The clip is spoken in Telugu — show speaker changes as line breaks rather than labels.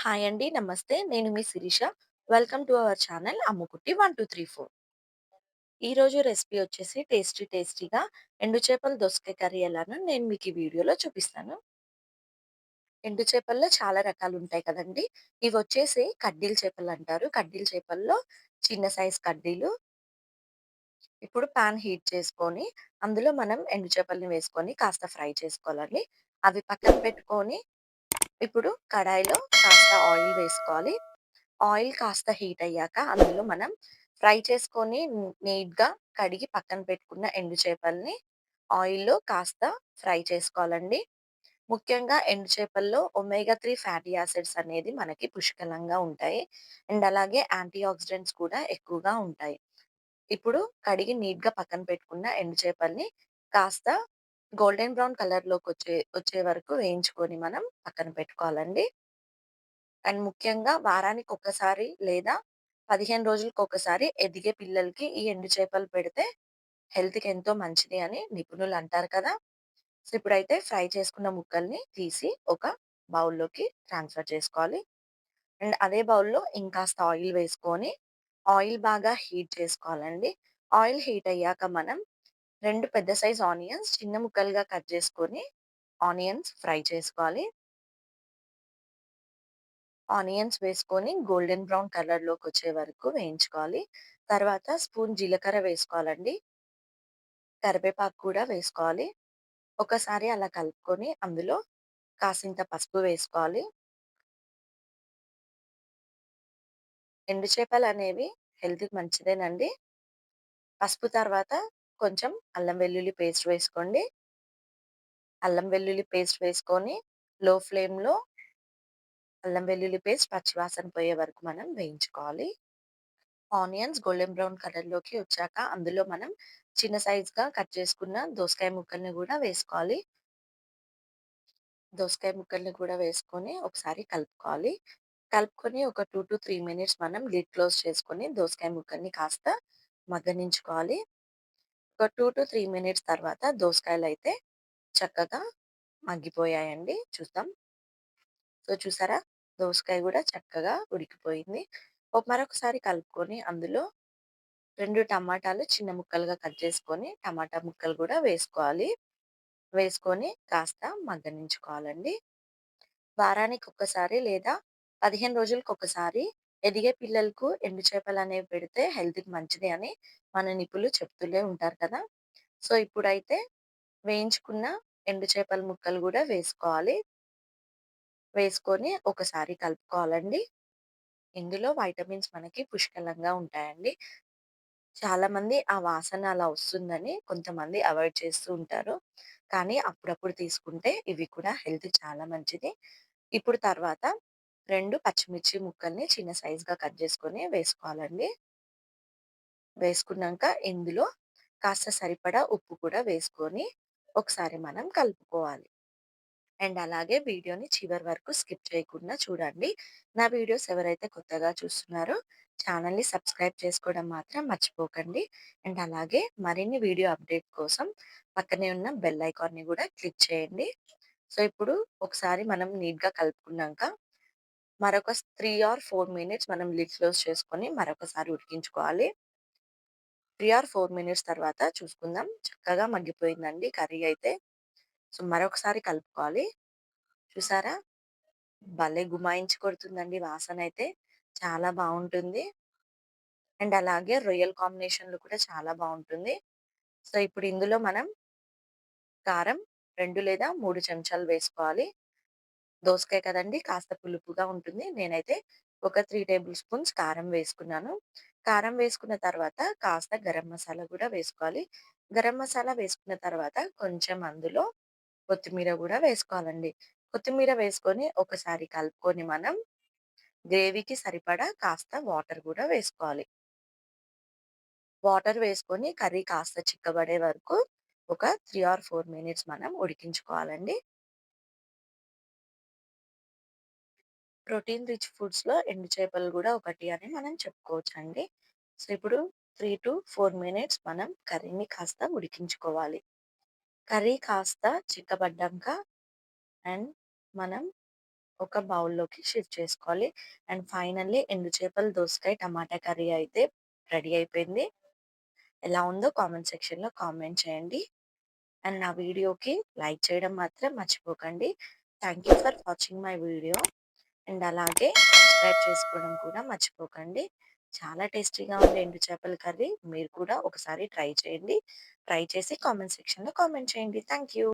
హాయ్ అండి. నమస్తే. నేను మీ Shirisha. Welcome to our channel Ammukutti 1234. ఈరోజు రెసిపీ వచ్చేసి టేస్టీ టేస్టీగా ఎండు చేపల దోసకాయ కర్రీ ఎలానో నేను మీకు ఈ వీడియోలో చూపిస్తాను. ఎండు చేపల్లో చాలా రకాలు రకాలుంటాయి కదండీ! కడ్డీలు కడ్డీల చేపలంటారు. కడ్డీల చేపల్లో చిన్న సైజ్ కడ్డీలు ఇప్పుడు పాన్ హీట్ చేసుకొని, అందులో మనం ఎండు చేపల్ని వేసుకొని కాస్త ఫ్రై చేసుకోవాలండి. అవి పక్కన పెట్టుకొని, ఇప్పుడు కడాయిలో కాస్త ఆయిల్ వేసుకోవాలి. ఆయిల్ కాస్త హీట్ అయ్యాక అందులో మనం ఫ్రై చేసుకొని నీట్‌గా కడిగి పక్కన పెట్టుకున్న ఎండు చేపల్ని ఆయిల్‌లో కాస్త ఫ్రై చేసుకోవాలండి. ముఖ్యంగా ఎండు చేపల్లో ఒమేగా త్రీ ఫ్యాటీ యాసిడ్స్ అనేది మనకి పుష్కలంగా ఉంటాయి. అండ్ అలాగే యాంటీ ఆక్సిడెంట్స్ కూడా ఎక్కువగా ఉంటాయి. ఇప్పుడు కడిగి నీట్‌గా పక్కన పెట్టుకున్న ఎండు చేపల్ని కాస్త గోల్డెన్ బ్రౌన్ కలర్లోకి వచ్చే వచ్చే వరకు వేయించుకొని మనం పక్కన పెట్టుకోవాలండి. అండ్ ముఖ్యంగా వారానికి ఒకసారి లేదా పదిహేను రోజులకు ఒకసారి ఎదిగే పిల్లలకి ఈ ఎండు చేపలు పెడితే హెల్త్‌కి ఎంతో మంచిది అని నిపుణులు అంటారు కదా! సో, ఇప్పుడైతే ఫ్రై చేసుకున్న ముక్కల్ని తీసి ఒక బౌల్‌లోకి ట్రాన్స్‌ఫర్ చేసుకోవాలి. అండ్ అదే బౌల్‌లో ఇంకాస్త ఆయిల్ వేసుకొని, ఆయిల్ బాగా హీట్ చేసుకోవాలండి. ఆయిల్ హీట్ అయ్యాక మనం రెండు పెద్ద సైజ్ ఆనియన్స్ చిన్న ముక్కలుగా కట్ చేసుకొని, ఆనియన్స్ ఫ్రై చేసుకోవాలి. ఆనియన్స్ వేసుకొని గోల్డెన్ బ్రౌన్ కలర్లోకి వచ్చే వరకు వేయించుకోవాలి. తర్వాత స్పూన్ జీలకర్ర వేసుకోవాలండి. కరివేపాకు కూడా వేసుకోవాలి. ఒకసారి అలా కలుపుకొని అందులో కాసింత పసుపు వేసుకోవాలి. ఎండు చేపలు అనేవి హెల్త్‌కి మంచిదేనండి. పసుపు తర్వాత కొంచెం అల్లం వెల్లుల్లి పేస్ట్ వేసుకోండి. అల్లం వెల్లుల్లి పేస్ట్ వేసుకొని లో ఫ్లేమ్‌లో అల్లం వెల్లుల్లి పేస్ట్ పచ్చివాసన పోయే వరకు మనం వేయించుకోవాలి. ఆనియన్స్ గోల్డెన్ బ్రౌన్ కలర్‌లోకి వచ్చాక అందులో మనం చిన్న సైజ్‌గా కట్ చేసుకున్న దోసకాయ ముక్కల్ని కూడా వేసుకోవాలి. దోసకాయ ముక్కల్ని కూడా వేసుకొని ఒకసారి కలుపుకోవాలి. కలుపుకొని ఒక 2-3 మినిట్స్ మనం లిడ్ క్లోజ్ చేసుకొని దోసకాయ ముక్కల్ని కాస్త మగ్గనించుకోవాలి. ఒక 2-3 మినిట్స్ తర్వాత దోసకాయలు అయితే చక్కగా మగ్గిపోయాయండి. చూద్దాం. సో, చూసారా? దోసకాయ కూడా చక్కగా ఉడికిపోయింది. మరొకసారి కలుపుకొని అందులో రెండు టమాటాలు చిన్న ముక్కలుగా కట్ చేసుకొని టమాటా ముక్కలు కూడా వేసుకోవాలి. వేసుకొని కాస్త మగ్గనించుకోవాలండి. వారానికి ఒక్కసారి లేదా పదిహేను రోజులకు ఒకసారి ఎదిగే పిల్లలకు ఎండు చేపలు అనేవి పెడితే హెల్త్‌కి మంచిది అని మన నిపుణులు చెప్తూనే ఉంటారు కదా! సో, ఇప్పుడైతే వేయించుకున్న ఎండు చేపల ముక్కలు కూడా వేసుకోవాలి. వేసుకొని ఒకసారి కలుపుకోవాలండి. ఇందులో వైటమిన్స్ మనకి పుష్కలంగా ఉంటాయండి. చాలామంది ఆ వాసన అలా వస్తుందని కొంతమంది అవాయిడ్ చేస్తూ ఉంటారు. కానీ అప్పుడప్పుడు తీసుకుంటే ఇవి కూడా హెల్త్ చాలా మంచిది. ఇప్పుడు తర్వాత రెండు పచ్చిమిర్చి ముక్కల్ని చిన్న సైజుగా కట్ చేసుకొని వేసుకోవాలండి. వేసుకున్నాక ఇందులో కాస్త సరిపడా ఉప్పు కూడా వేసుకొని ఒకసారి మనం కలుపుకోవాలి. అండ్ అలాగే వీడియోని చివరి వరకు స్కిప్ చేయకుండా చూడండి. నా వీడియోస్ ఎవరైతే కొత్తగా చూస్తున్నారో ఛానల్‌ని సబ్స్క్రైబ్ చేసుకోవడం మాత్రం మర్చిపోకండి. అండ్ అలాగే మరిన్ని వీడియో అప్డేట్ కోసం పక్కనే ఉన్న బెల్ ఐకాన్‌ని కూడా క్లిక్ చేయండి. సో, ఇప్పుడు ఒకసారి మనం నీట్‌గా కలుపుకున్నాక మరొక త్రీ ఆర్ ఫోర్ మినిట్స్ మనం లిడ్ క్లోజ్ చేసుకొని మరొకసారి ఉడికించుకోవాలి. త్రీ ఆర్ ఫోర్ మినిట్స్ తర్వాత చూసుకుందాం. చక్కగా మగ్గిపోయిందండి కర్రీ అయితే. సో, మరొకసారి కలుపుకోవాలి. చూసారా? భలే గుమాయించి కొడుతుందండి వాసన అయితే చాలా బాగుంటుంది అండ్ అలాగే రొయ్యల కాంబినేషన్లు కూడా చాలా బాగుంటుంది సో, ఇప్పుడు ఇందులో మనం కారం రెండు లేదా మూడు చెంచాలు వేసుకోవాలి. దోసకాయ కదండీ! కాస్త పులుపుగా ఉంటుంది. నేనైతే ఒక త్రీ టేబుల్ స్పూన్స్ కారం వేసుకున్నాను. కారం వేసుకున్న తర్వాత కాస్త గరం మసాలా కూడా వేసుకోవాలి. గరం మసాలా వేసుకున్న తర్వాత కొంచెం అందులో కొత్తిమీర కూడా వేసుకోవాలండి. కొత్తిమీర వేసుకొని ఒకసారి కలుపుకొని మనం గ్రేవీకి సరిపడా కాస్త వాటర్ కూడా వేసుకోవాలి. వాటర్ వేసుకొని కర్రీ కాస్త చిక్కబడే వరకు ఒక త్రీ ఆర్ ఫోర్ మినిట్స్ మనం ఉడికించుకోవాలండి. ప్రోటీన్ రిచ్ ఫుడ్స్‌లో ఎండు చేపలు గూడా ఒకటి అని మనం చెప్పుకోవచ్చండి. సో, ఇప్పుడు 3-4 మినిట్స్ మనం కర్రీని కాస్త ఉడికించుకోవాలి. కర్రీ కాస్త చిక్కబడ్డాక అండ్ మనం ఒక బౌల్‌లోకి షిఫ్ట్ చేసుకోవాలి. అండ్ ఫైనల్లీ ఎండు చేపలు, దోసకాయ, టమాటా కర్రీ అయితే రెడీ అయిపోయింది. ఎలా ఉందో కామెంట్ సెక్షన్‌లో కామెంట్ చేయండి. అండ్ నా వీడియోకి లైక్ చేయడం మాత్రం మర్చిపోకండి. Thank you for watching my video. And అలాగే సబ్స్క్రైబ్ చేసుకోవడం కూడా మర్చిపోకండి. చాలా టేస్టీగా ఉండే ఎండు చేపల కర్రీ మీరు కూడా ఒకసారి ట్రై చేయండి. ట్రై చేసి కామెంట్ సెక్షన్‌లో కామెంట్ చేయండి. Thank you.